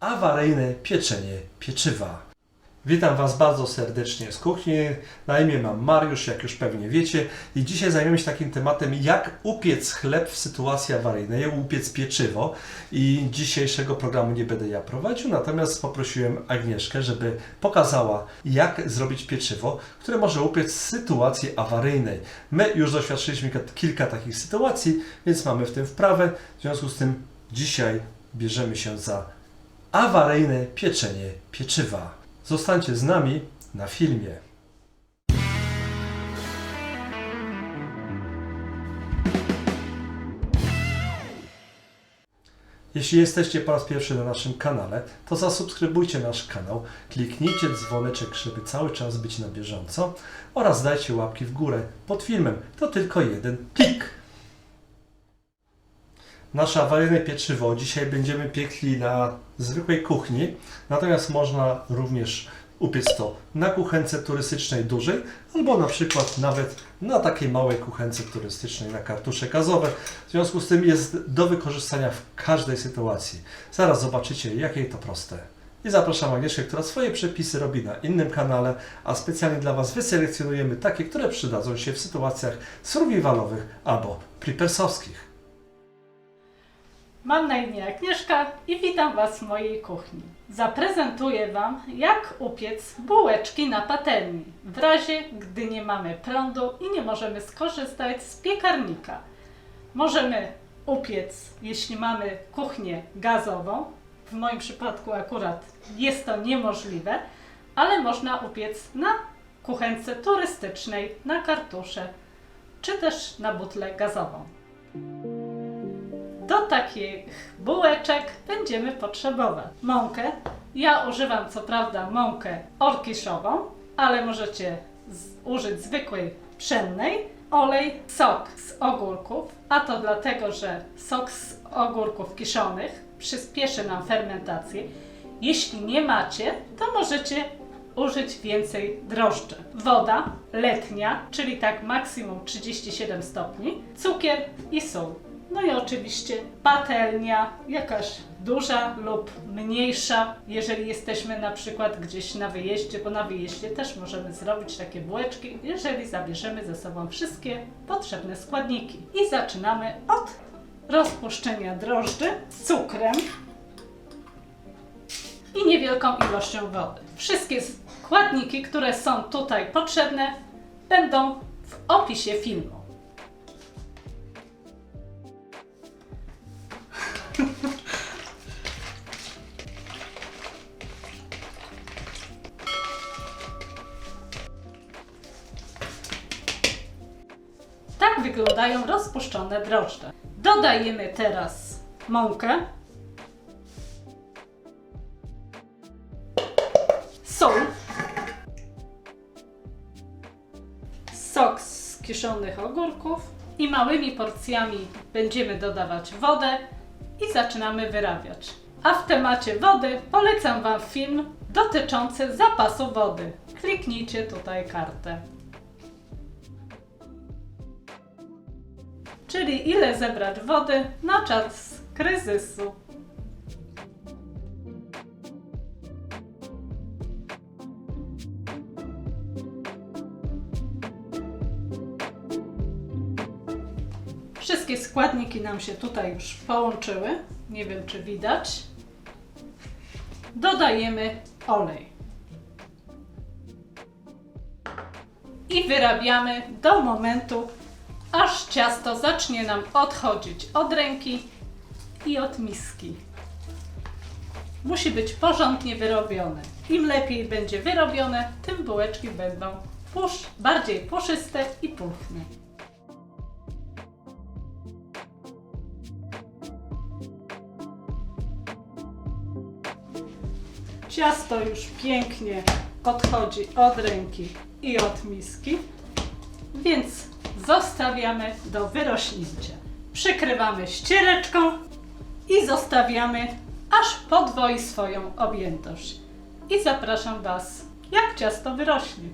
awaryjne pieczenie pieczywa. Witam Was bardzo serdecznie z kuchni. Na imię mam Mariusz, jak już pewnie wiecie, i dzisiaj zajmiemy się takim tematem, jak upiec chleb w sytuacji awaryjnej, jak upiec pieczywo. I dzisiejszego programu nie będę ja prowadził, natomiast poprosiłem Agnieszkę, żeby pokazała, jak zrobić pieczywo, które może upiec w sytuacji awaryjnej. My już doświadczyliśmy kilka takich sytuacji, więc mamy w tym wprawę. W związku z tym dzisiaj bierzemy się za awaryjne pieczenie pieczywa. Zostańcie z nami na filmie. Jeśli jesteście po raz pierwszy na naszym kanale, to zasubskrybujcie nasz kanał, kliknijcie dzwoneczek, żeby cały czas być na bieżąco oraz dajcie łapki w górę pod filmem. To tylko jeden klik. Nasze awaryjne pieczywo dzisiaj będziemy piekli na zwykłej kuchni, natomiast można również upiec to na kuchence turystycznej dużej, albo na przykład nawet na takiej małej kuchence turystycznej na kartusze gazowe. W związku z tym jest do wykorzystania w każdej sytuacji. Zaraz zobaczycie, jakie to proste. I zapraszam Agnieszkę, która swoje przepisy robi na innym kanale, a specjalnie dla Was wyselekcjonujemy takie, które przydadzą się w sytuacjach survivalowych albo prepersowskich. Mam na imię Agnieszka i witam Was w mojej kuchni. Zaprezentuję Wam, jak upiec bułeczki na patelni, w razie gdy nie mamy prądu i nie możemy skorzystać z piekarnika. Możemy upiec, jeśli mamy kuchnię gazową. W moim przypadku akurat jest to niemożliwe, ale można upiec na kuchence turystycznej, na kartusze, czy też na butlę gazową. Do takich bułeczek będziemy potrzebować mąkę. Ja używam co prawda mąkę orkiszową, ale możecie użyć zwykłej pszennej. Olej, sok z ogórków, a to dlatego, że sok z ogórków kiszonych przyspieszy nam fermentację. Jeśli nie macie, to możecie użyć więcej drożdży. Woda letnia, czyli tak maksimum 37 stopni, cukier i sól. No i oczywiście patelnia, jakaś duża lub mniejsza, jeżeli jesteśmy na przykład gdzieś na wyjeździe, bo na wyjeździe też możemy zrobić takie bułeczki, jeżeli zabierzemy ze sobą wszystkie potrzebne składniki. I zaczynamy od rozpuszczenia drożdży z cukrem i niewielką ilością wody. Wszystkie składniki, które są tutaj potrzebne, będą w opisie filmu. Wyglądają rozpuszczone drożdże. Dodajemy teraz mąkę, sól, sok z kiszonych ogórków i małymi porcjami będziemy dodawać wodę i zaczynamy wyrabiać. A w temacie wody polecam Wam film dotyczący zapasu wody. Kliknijcie tutaj kartę. Czyli ile zebrać wody na czas kryzysu. Wszystkie składniki nam się tutaj już połączyły. Nie wiem, czy widać. Dodajemy olej. I wyrabiamy do momentu, aż ciasto zacznie nam odchodzić od ręki i od miski. Musi być porządnie wyrobione. Im lepiej będzie wyrobione, tym bułeczki będą pusz, bardziej puszyste i pulchne. Ciasto już pięknie odchodzi od ręki i od miski, więc zostawiamy do wyrośnięcia. Przykrywamy ściereczką i zostawiamy, aż podwoi swoją objętość. I zapraszam Was, jak ciasto wyrośnie.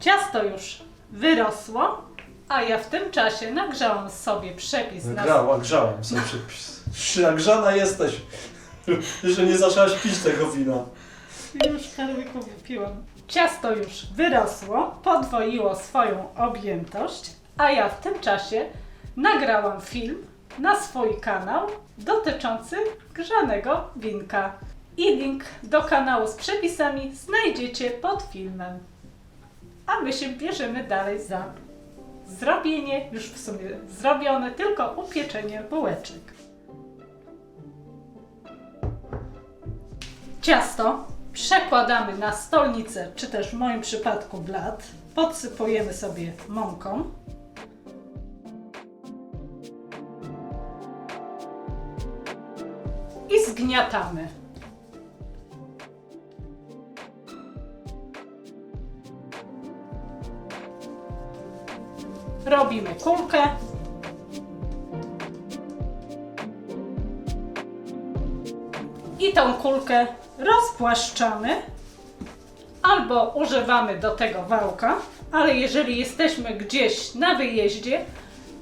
Ciasto już wyrosło, a ja w tym czasie nagrzałam sobie przepis Grała, grzałem sobie przepis. Nagrzana jesteś. Jeszcze nie zaczęłaś pić tego wina. Już karłyku wypiłam. Ciasto już wyrosło, podwoiło swoją objętość, a ja w tym czasie nagrałam film na swój kanał dotyczący grzanego winka. I link do kanału z przepisami znajdziecie pod filmem. A my się bierzemy dalej za zrobienie, już w sumie zrobione, tylko upieczenie bułeczek. Ciasto przekładamy na stolnicę, czy też w moim przypadku blat. Podsypujemy sobie mąką. I zgniatamy. Robimy kulkę. I tą kulkę rozpłaszczamy albo używamy do tego wałka, ale jeżeli jesteśmy gdzieś na wyjeździe,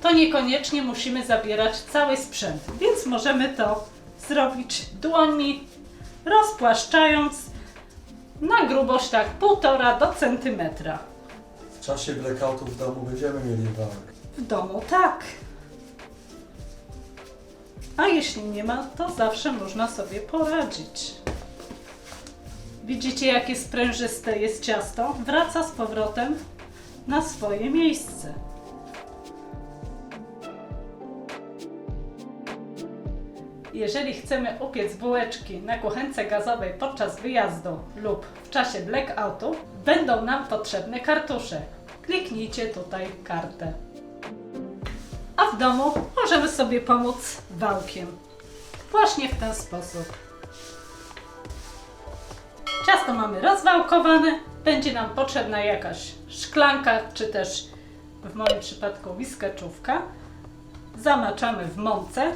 to niekoniecznie musimy zabierać cały sprzęt, więc możemy to zrobić dłońmi, rozpłaszczając na grubość tak 1,5 do centymetra. W czasie blackoutu w domu będziemy mieli wałek. W domu tak. A jeśli nie ma, to zawsze można sobie poradzić. Widzicie, jakie sprężyste jest ciasto? Wraca z powrotem na swoje miejsce. Jeżeli chcemy upiec bułeczki na kuchence gazowej podczas wyjazdu lub w czasie blackoutu, będą nam potrzebne kartusze. Kliknijcie tutaj kartę. Domu możemy sobie pomóc wałkiem. Właśnie w ten sposób. Ciasto mamy rozwałkowane. Będzie nam potrzebna jakaś szklanka, czy też w moim przypadku wiskeczówka. Zamaczamy w mące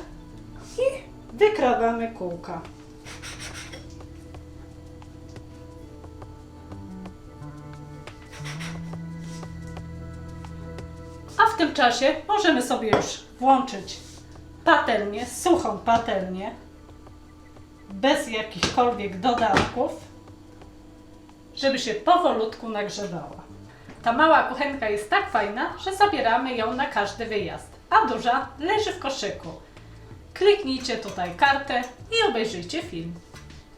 i wykrawamy kółka. Czasie możemy sobie już włączyć patelnię, suchą patelnię, bez jakichkolwiek dodatków, żeby się powolutku nagrzewała. Ta mała kuchenka jest tak fajna, że zabieramy ją na każdy wyjazd, a duża leży w koszyku. Kliknijcie tutaj kartę i obejrzyjcie film.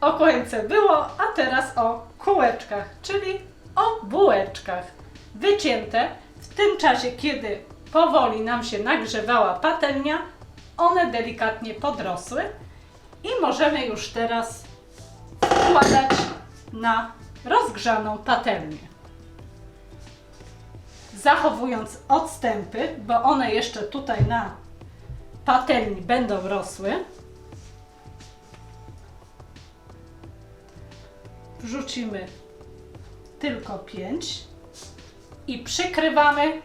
O kuchence było, a teraz o kółeczkach, czyli o bułeczkach. Wycięte w tym czasie, kiedy powoli nam się nagrzewała patelnia, one delikatnie podrosły i możemy już teraz wkładać na rozgrzaną patelnię. Zachowując odstępy, bo one jeszcze tutaj na patelni będą rosły. Wrzucimy tylko 5 i przykrywamy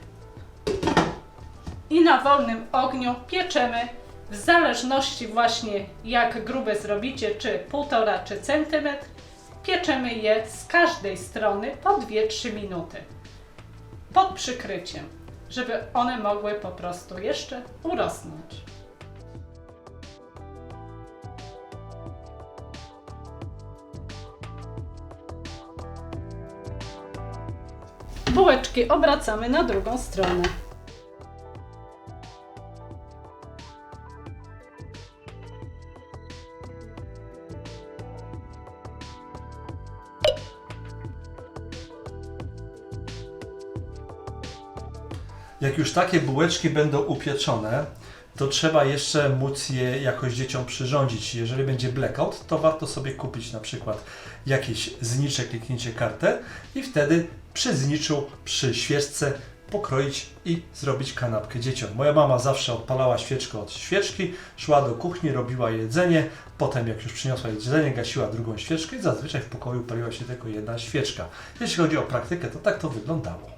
i na wolnym ogniu pieczemy w zależności właśnie jak grube zrobicie, czy 1,5 czy centymetr, pieczemy je z każdej strony po 2-3 minuty pod przykryciem, żeby one mogły po prostu jeszcze urosnąć. Bułeczki obracamy na drugą stronę. Już takie bułeczki będą upieczone, to trzeba jeszcze móc je jakoś dzieciom przyrządzić. Jeżeli będzie blackout, to warto sobie kupić na przykład jakieś znicze, kliknijcie kartę i wtedy przy zniczu, przy świeczce pokroić i zrobić kanapkę dzieciom. Moja mama zawsze odpalała świeczkę od świeczki, szła do kuchni, robiła jedzenie, potem jak już przyniosła jedzenie, gasiła drugą świeczkę i zazwyczaj w pokoju paliła się tylko jedna świeczka. Jeśli chodzi o praktykę, to tak to wyglądało.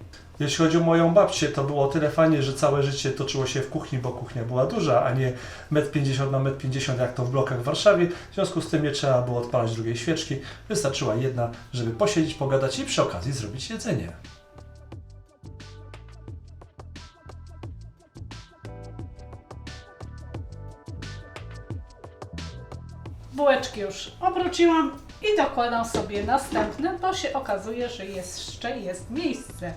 Jeśli chodzi o moją babcię, to było o tyle fajnie, że całe życie toczyło się w kuchni, bo kuchnia była duża, a nie 1,50 m na 1,50 m jak to w blokach w Warszawie. W związku z tym nie trzeba było odpalać drugiej świeczki. Wystarczyła jedna, żeby posiedzieć, pogadać i przy okazji zrobić jedzenie. Bułeczki już obróciłam i dokładam sobie następne, bo się okazuje, że jeszcze jest miejsce.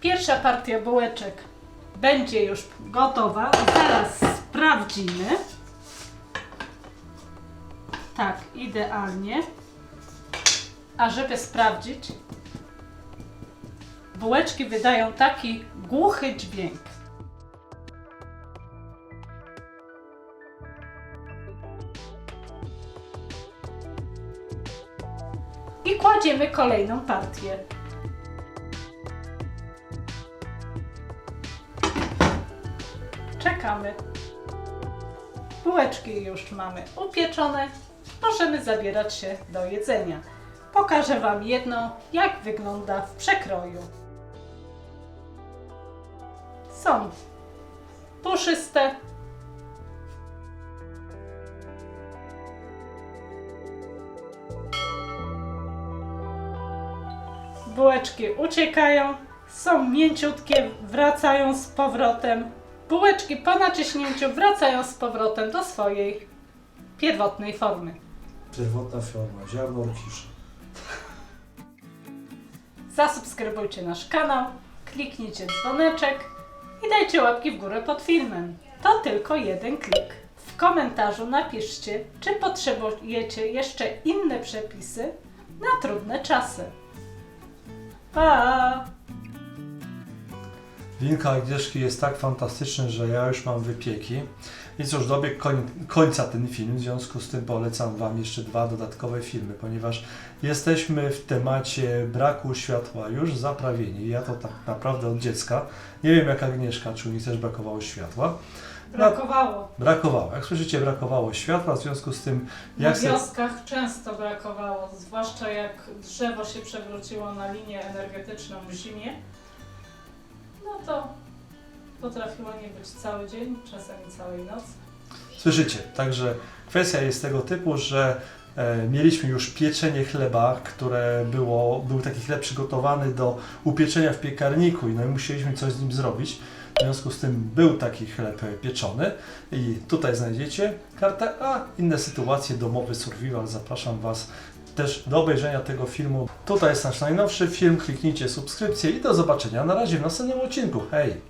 Pierwsza partia bułeczek będzie już gotowa. Zaraz sprawdzimy. Tak, idealnie. A żeby sprawdzić, bułeczki wydają taki głuchy dźwięk. I kładziemy kolejną partię. Czekamy. Bułeczki już mamy upieczone. Możemy zabierać się do jedzenia. Pokażę Wam jedno, jak wygląda w przekroju. Są puszyste, Bułeczki uciekają, są mięciutkie, wracają z powrotem. Bułeczki po naciśnięciu wracają z powrotem do swojej pierwotnej formy. Pierwotna forma, ziarno orkisza. Zasubskrybujcie nasz kanał, kliknijcie dzwoneczek i dajcie łapki w górę pod filmem. To tylko jeden klik. W komentarzu napiszcie, czy potrzebujecie jeszcze inne przepisy na trudne czasy. Pa! Winka Agnieszki jest tak fantastyczny, że ja już mam wypieki. I cóż, dobiegł koń, końca ten film, w związku z tym polecam Wam jeszcze dwa dodatkowe filmy, ponieważ jesteśmy w temacie braku światła już zaprawieni. Ja to tak naprawdę od dziecka. Nie wiem jak Agnieszka, czy u nich też brakowało światła. Brakowało. Brakowało. Jak słyszycie, brakowało światła, w związku z tym Na jak se... wioskach często brakowało, zwłaszcza jak drzewo się przewróciło na linię energetyczną w zimie. No to potrafiło nie być cały dzień, czasami całej nocy. Słyszycie, także kwestia jest tego typu, że e, mieliśmy już pieczenie chleba, które było, był taki chleb przygotowany do upieczenia w piekarniku i no i musieliśmy coś z nim zrobić. W związku z tym był taki chleb pieczony i tutaj znajdziecie kartę, a inne sytuacje, domowy survival, zapraszam Was też do obejrzenia tego filmu. Tutaj jest nasz najnowszy film, kliknijcie subskrypcję i do zobaczenia na razie w następnym odcinku. Hej!